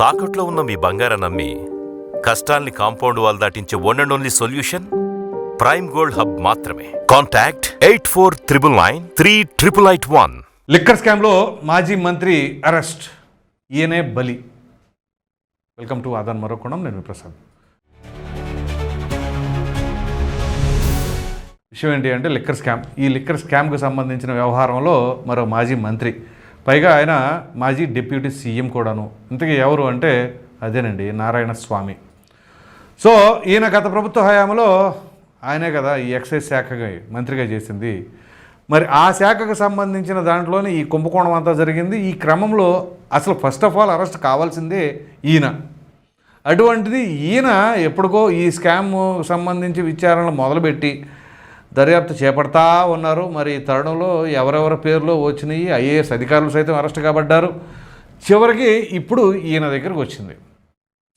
తాకట్లో ఉన్న మీ బంగారం నమ్మి కష్టాల్ని compound wall దాటించే one and only solution prime gold hub మాత్రమే. Contact eight four triple nine three triple eight one liquor స్కామ్లో మాజీ మంత్రి అరెస్ట్. ఈయనే బలి. వెల్కమ్ టు ఆదాన్ మరొకోణం నేను ప్రసాద్. విషయం ఏంటి అంటే లిక్కర్ స్కామ్ ఈ లిక్కర్ స్కామ్కి సంబంధించిన వ్యవహారంలో మరో మాజీ మంత్రి పైగా ఆయన మాజీ డిప్యూటీ సీఎం కూడాను. ఇంతకీ ఎవరు అంటే అదేనండి నారాయణ స్వామి. సో ఈయన గత ప్రభుత్వ హయాంలో ఆయనే కదా ఈ ఎక్సైజ్ శాఖగా మంత్రిగా చేసింది. మరి ఆ శాఖకు సంబంధించిన దాంట్లోనే ఈ కుంభకోణం అంతా జరిగింది. ఈ క్రమంలో అసలు ఫస్ట్ ఆఫ్ ఆల్ అరెస్ట్ కావాల్సిందే ఈయన. అటువంటిది ఈయన ఎప్పటికో ఈ స్కామ్ సంబంధించి విచారణలు మొదలుపెట్టి దర్యాప్తు చేపడతా ఉన్నారు. మరి ఈ తరుణంలో ఎవరెవరి పేర్లు వచ్చినాయి? ఐఏఎస్ అధికారులు సైతం అరెస్ట్ కాబడ్డారు. చివరికి ఇప్పుడు ఈయన దగ్గరకు వచ్చింది.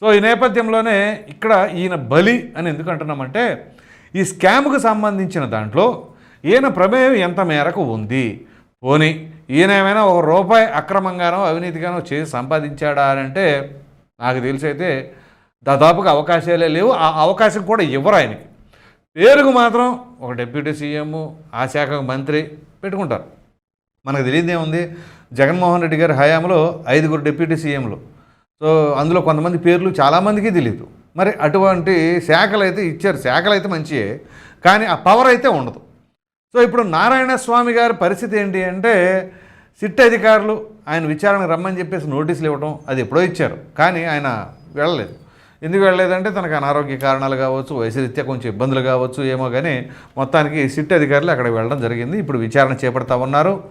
సో ఈ నేపథ్యంలోనే ఇక్కడ ఈయన బలి అని ఎందుకు అంటున్నామంటే ఈ స్కామ్కు సంబంధించిన దాంట్లో ఈయన ప్రమేయం ఎంత మేరకు ఉంది? పోని ఈయన ఏమైనా ఒక రూపాయి అక్రమంగానో అవినీతిగానో చేసి సంపాదించాడా అని అంటే నాకు తెలిసి అయితే దాదాపుగా అవకాశాలే లేవు. ఆ అవకాశం కూడా ఇవ్వరు ఆయనకి. పేరుకు మాత్రం ఒక డిప్యూటీ సీఎం ఆ శాఖకు మంత్రి పెట్టుకుంటారు. మనకు తెలియదు ఏముంది? జగన్మోహన్ రెడ్డి గారి హయాంలో ఐదుగురు డిప్యూటీ సీఎంలు. సో అందులో కొంతమంది పేర్లు చాలామందికి తెలియదు మరి అటువంటి శాఖలు అయితే ఇచ్చారు. శాఖలు అయితే మంచియే కానీ ఆ పవర్ అయితే ఉండదు. సో ఇప్పుడు నారాయణ స్వామి గారి పరిస్థితి ఏంటి అంటే సిట్ అధికారులు ఆయన విచారణకు రమ్మని చెప్పేసి నోటీసులు ఇవ్వడం అది ఎప్పుడో ఇచ్చారు. కానీ ఆయన వెళ్ళలేదు. ఎందుకు వెళ్ళలేదంటే తనకు అనారోగ్య కారణాలు కావచ్చు వయసురీత్యా కొంచెం ఇబ్బందులు కావచ్చు ఏమో కానీ మొత్తానికి సిట్ అధికారులు అక్కడికి వెళ్ళడం జరిగింది. ఇప్పుడు విచారణ చేపడతా ఉన్నారు.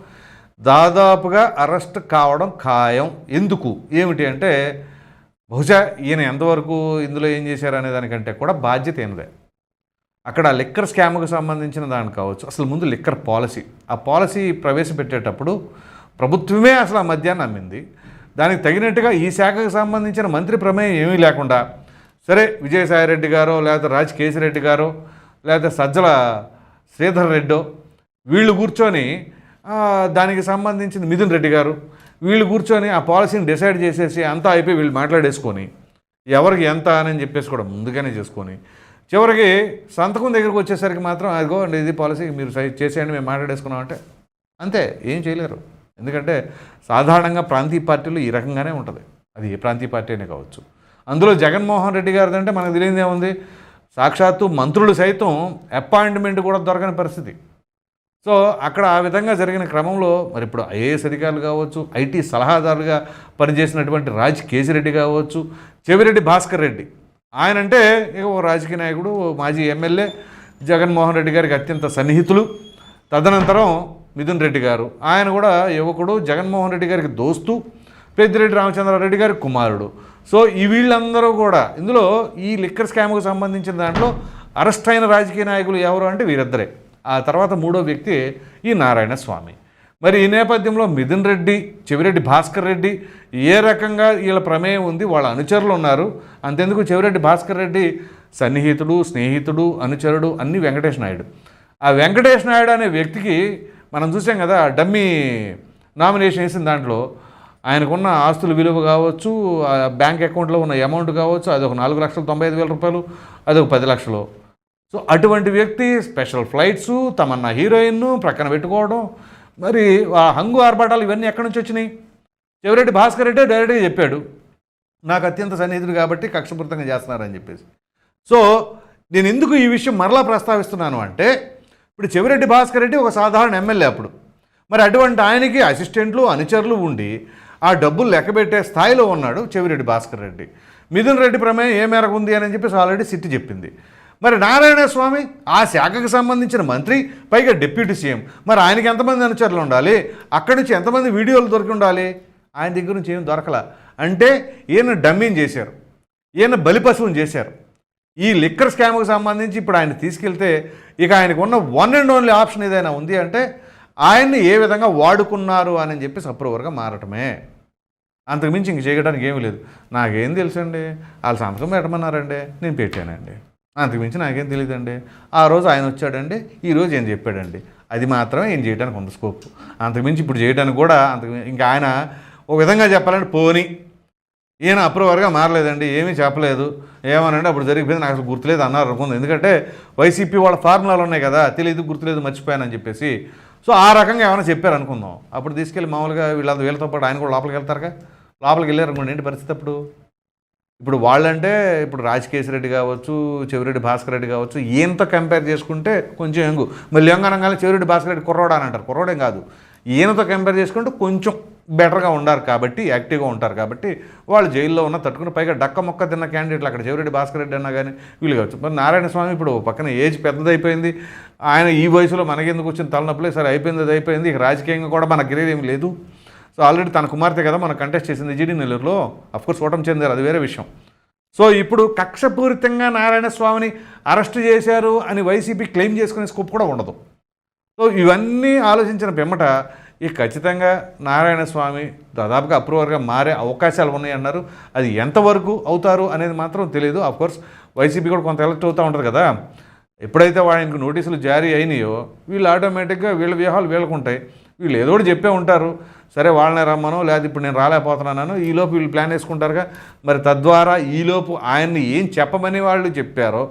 దాదాపుగా అరెస్ట్ కావడం ఖాయం. ఎందుకు? ఏమిటి అంటే బహుశా ఈయన ఎంతవరకు ఇందులో ఏం చేశారనే దానికంటే కూడా బాధ్యత ఏమిదే అక్కడ లిక్కర్ స్కామ్కు సంబంధించిన దాని కావచ్చు. అసలు ముందు లిక్కర్ పాలసీ. ఆ పాలసీ ప్రవేశపెట్టేటప్పుడు ప్రభుత్వమే అసలు ఆ మద్యాన్ని అమ్మింది. దానికి తగినట్టుగా ఈ శాఖకు సంబంధించిన మంత్రి ప్రమేయం ఏమీ లేకుండా సరే విజయసాయిరెడ్డి గారో లేకపోతే రాజ్ కేసిరెడ్డి గారో లేకపోతే సజ్జల శ్రీధర్ రెడ్డో వీళ్ళు కూర్చొని దానికి సంబంధించిన మిథున్ రెడ్డి గారు వీళ్ళు కూర్చొని ఆ పాలసీని డిసైడ్ చేసేసి అంతా అయిపోయి వీళ్ళు మాట్లాడేసుకొని ఎవరికి ఎంత అని చెప్పేసి కూడా ముందుగానే చేసుకొని చివరికి సంతకం దగ్గరకు వచ్చేసరికి మాత్రం అదిగో అండి ఇది పాలసీ మీరు సై చేసేయండి మేము మాట్లాడేసుకున్నాం అంటే అంతే ఏం చేయలేరు. ఎందుకంటే సాధారణంగా ప్రాంతీయ పార్టీలు ఈ రకంగానే ఉంటుంది. అది ఏ ప్రాంతీయ పార్టీ అయినా కావచ్చు. అందులో జగన్మోహన్ రెడ్డి గారిది అంటే మనకు తెలియదు ఏముంది? సాక్షాత్తు మంత్రులు సైతం అపాయింట్మెంట్ కూడా దొరకని పరిస్థితి. సో అక్కడ ఆ విధంగా జరిగిన క్రమంలో మరి ఇప్పుడు ఐఏఎస్ అధికారులు కావచ్చు ఐటీ సలహాదారులుగా పనిచేసినటువంటి రాజ్ కేసిరెడ్డి కావచ్చు చెవిరెడ్డి భాస్కర్ రెడ్డి. ఆయన అంటే ఇక ఓ రాజకీయ నాయకుడు మాజీ ఎమ్మెల్యే జగన్మోహన్ రెడ్డి గారికి అత్యంత సన్నిహితులు. తదనంతరం మిథున్ రెడ్డి గారు. ఆయన కూడా యువకుడు జగన్మోహన్ రెడ్డి గారికి దోస్తు పెద్దిరెడ్డి రామచంద్రారెడ్డి గారి కుమారుడు. సో ఈ వీళ్ళందరూ కూడా ఇందులో ఈ లిక్కర్ స్కామ్కు సంబంధించిన దాంట్లో అరెస్ట్ అయిన రాజకీయ నాయకులు ఎవరు అంటే వీరిద్దరే. ఆ తర్వాత మూడో వ్యక్తి ఈ నారాయణ స్వామి. మరి ఈ నేపథ్యంలో మిథున్ రెడ్డి చెవిరెడ్డి భాస్కర్ రెడ్డి ఏ రకంగా వీళ్ళ ప్రమేయం ఉంది వాళ్ళ అనుచరులు ఉన్నారు. అంతెందుకు చెవిరెడ్డి భాస్కర్ రెడ్డి సన్నిహితుడు స్నేహితుడు అనుచరుడు అన్ని వెంకటేష్ నాయుడు. ఆ వెంకటేష్ నాయుడు అనే వ్యక్తికి మనం చూసాం కదా డమ్మీ నామినేషన్ వేసిన దాంట్లో ఆయనకున్న ఆస్తుల విలువ కావచ్చు ఆ బ్యాంక్ అకౌంట్లో ఉన్న అమౌంట్ కావచ్చు అది ఒక నాలుగు లక్షల తొంభై ఐదు వేల రూపాయలు అది ఒక పది లక్షలు. సో అటువంటి వ్యక్తి స్పెషల్ ఫ్లైట్స్ తమన్నా హీరోయిన్ ప్రక్కన పెట్టుకోవడం మరి ఆ హంగు ఆర్భాటాలు ఇవన్నీ ఎక్కడి నుంచి వచ్చినాయి? చెవిరెడ్డి భాస్కర్ రెడ్డి డైరెక్ట్గా చెప్పాడు నాకు అత్యంత సన్నిహితుడు కాబట్టి కక్షపూరితంగా చేస్తున్నారని చెప్పేసి. సో నేను ఎందుకు ఈ విషయం మరలా ప్రస్తావిస్తున్నాను అంటే ఇప్పుడు చెవిరెడ్డి భాస్కర్ రెడ్డి ఒక సాధారణ ఎమ్మెల్యే అప్పుడు. మరి అటువంటి ఆయనకి అసిస్టెంట్లు అనుచరులు ఉండి ఆ డబ్బులు లెక్కబెట్టే స్థాయిలో ఉన్నాడు చెవిరెడ్డి భాస్కర్ రెడ్డి. మిథున్ రెడ్డి ప్రమేయం ఏ మేరకు ఉంది అని చెప్పేసి ఆల్రెడీ సిట్టి చెప్పింది. మరి నారాయణ స్వామి ఆ శాఖకు సంబంధించిన మంత్రి పైగా డిప్యూటీ సీఎం. మరి ఆయనకి ఎంతమంది అనుచరులు ఉండాలి? అక్కడి నుంచి ఎంతమంది వీడియోలు దొరికి ఉండాలి? ఆయన దగ్గర నుంచి ఏం దొరకల? అంటే ఈయన డమ్మింగ్ చేశారు. ఈయన బలిపశువుని చేశారు. ఈ లిక్కర్ స్కామ్కి సంబంధించి ఇప్పుడు ఆయన తీసుకెళ్తే ఇక ఆయనకు ఉన్న వన్ అండ్ ఓన్లీ ఆప్షన్ ఏదైనా ఉంది అంటే ఆయన్ని ఏ విధంగా వాడుకున్నారు అని చెప్పి అప్రూవర్గా మారటమే. అంతకుమించి ఇంక చేయడానికి ఏమీ లేదు. నాకేం తెలుసండి? వాళ్ళు సంతకం పెట్టమన్నారండి. నేను పెట్టానండి అంతకుమించి నాకేం తెలియదండి ఆ రోజు ఆయన వచ్చాడండి. ఈరోజు ఏం చెప్పాడండి? అది మాత్రమే ఏం చేయడానికి ఉంది స్కోప్ అంతకుమించి ఇప్పుడు చేయడానికి కూడా అంతకు ఇంకా ఆయన ఒక విధంగా చెప్పాలంటే పోనీ. ఈయన అప్రూవర్గా మారలేదండి ఏమీ చెప్పలేదు. ఏమనంటే అప్పుడు జరిగిపోయింది నాకు అసలు గుర్తులేదు అన్నారు అనుకుంది ఎందుకంటే వైసీపీ వాళ్ళ ఫార్ములాలు ఉన్నాయి కదా తెలియదు గుర్తులేదు మర్చిపోయానని చెప్పేసి. సో ఆ రకంగా ఏమైనా చెప్పారు అనుకుందాం. అప్పుడు తీసుకెళ్ళి మామూలుగా వీళ్ళంతా వీళ్ళతో పాటు ఆయన కూడా లోపలికి వెళ్తారుగా? లోపలికి వెళ్ళారు అనుకోండి ఏంటి పరిస్థితి అప్పుడు? ఇప్పుడు వాళ్ళంటే ఇప్పుడు రాజకేశ్వర రెడ్డి కావచ్చు చెవిరెడ్డి భాస్కర్ రెడ్డి కావచ్చు ఈయనతో కంపేర్ చేసుకుంటే కొంచెం ఎంగు మళ్ళీ ఎంగనంగానే చెవిరెడ్డి భాస్కర్ రెడ్డి కుర్రోడా అని అంటారు. కుర్రోడేం కాదు. ఈయనతో కంపేర్ చేసుకుంటే కొంచెం బెటర్గా ఉండారు కాబట్టి యాక్టివ్గా ఉంటారు కాబట్టి వాళ్ళు జైల్లో ఉన్న తట్టుకుని పైగా డక్క మొక్క తిన్న క్యాండిడేట్లు అక్కడ చెవిరెడ్డి భాస్కర్ రెడ్డి అన్నా కానీ వీళ్ళు కావచ్చు. మరి నారాయణ స్వామి ఇప్పుడు పక్కన ఏజ్ పెద్దదైపోయింది. ఆయన ఈ వయసులో మనకెందుకు వచ్చిన తలనొప్పులే సరే అయిపోయింది అది అయిపోయింది. ఇక రాజకీయంగా కూడా మన గిరేది ఏమి లేదు. సో ఆల్రెడీ తన కుమార్తె కదా మనం కంటెస్ట్ చేసింది జీడీ నెల్లూరులో. అఫ్కోర్స్ ఓటమి చెందారు అది వేరే విషయం. సో ఇప్పుడు కక్షపూరితంగా నారాయణ స్వామిని అరెస్ట్ చేశారు అని వైసీపీ క్లెయిమ్ చేసుకునే స్కోప్ కూడా ఉండదు. సో ఇవన్నీ ఆలోచించిన పిమ్మట ఈ ఖచ్చితంగా నారాయణ స్వామి దాదాపుగా అప్రూవర్గా మారే అవకాశాలు ఉన్నాయి అన్నారు అది ఎంతవరకు అవుతారు అనేది మాత్రం తెలియదు కోర్స్ వైసీపీ కూడా కొంత ఎలక్ట్ అవుతూ ఉంటుంది కదా. ఎప్పుడైతే వాళ్ళకి నోటీసులు జారీ అయినాయో వీళ్ళు ఆటోమేటిక్గా వీళ్ళ వ్యూహాలు వీళ్ళకు ఉంటాయి వీళ్ళు ఏదో ఒకటి చెప్పే ఉంటారు. సరే వాళ్ళని రమ్మను లేదా ఇప్పుడు నేను రాలేకపోతున్నాను ఈలోపు వీళ్ళు ప్లాన్ వేసుకుంటారుగా. మరి తద్వారా ఈలోపు ఆయన్ని ఏం చెప్పమని వాళ్ళు చెప్పారో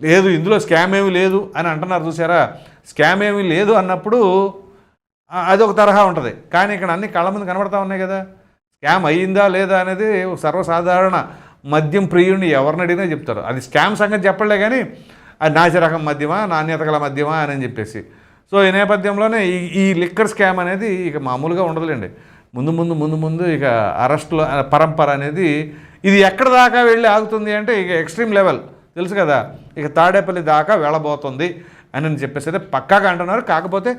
లేదు ఇందులో స్కామ్ ఏమీ లేదు అని అంటున్నారు చూసారా. స్కామ్ ఏమీ లేదు అన్నప్పుడు అదొక అది ఒక తరహా ఉంటుంది. కానీ ఇక్కడ అన్ని కళ్ళ ముందు కనబడతా ఉన్నాయి కదా. స్కామ్ అయ్యిందా లేదా అనేది సర్వసాధారణ మద్యం ప్రియుడిని ఎవరిని అడిగినా చెప్తారు. అది స్కామ్ సంగతి చెప్పలే కానీ అది నాసిరకం మద్యమా నాణ్యత గల మద్యమా అని చెప్పేసి. సో ఈ నేపథ్యంలోనే ఈ ఈ లిక్కర్ స్కామ్ అనేది ఇక మామూలుగా ఉండదులేండి. ముందు ముందు ముందు ముందు ఇక అరెస్టుల పరంపర అనేది ఇది ఎక్కడ దాకా వెళ్ళి ఆగుతుంది అంటే ఇక ఎక్స్ట్రీమ్ లెవెల్. తెలుసు కదా ఇక తాడేపల్లి దాకా వెళ్ళబోతుంది అని చెప్పేసి అయితే పక్కాగా అంటున్నారు. కాకపోతే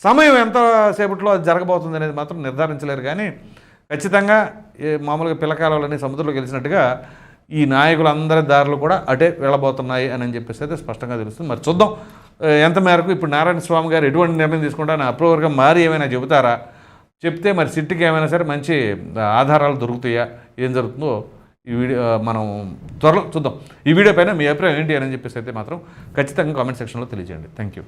సమయం ఎంతసేపట్లో అది జరగబోతుంది అనేది మాత్రం నిర్ధారించలేరు. కానీ ఖచ్చితంగా మామూలుగా పిల్లకాలని సముద్రంలో గెలిచినట్టుగా ఈ నాయకులందరి దారులు కూడా అటే వెళ్ళబోతున్నాయి అని చెప్పేసి అయితే స్పష్టంగా తెలుస్తుంది. మరి చూద్దాం ఎంత మేరకు ఇప్పుడు నారాయణ స్వామి గారు ఎటువంటి నిర్ణయం తీసుకుంటారని అప్రూవర్గా మారి ఏమైనా చెబుతారా? చెప్తే మరి సిట్టికి ఏమైనా సరే మంచి ఆధారాలు దొరుకుతాయా? ఏం జరుగుతుందో ఈ వీడియో మనం త్వరలో చూద్దాం. ఈ వీడియో పైన మీ అభిప్రాయం ఏంటి అని చెప్పేసి అయితే మాత్రం ఖచ్చితంగా కామెంట్ సెక్షన్లో తెలియజేయండి. Thank you.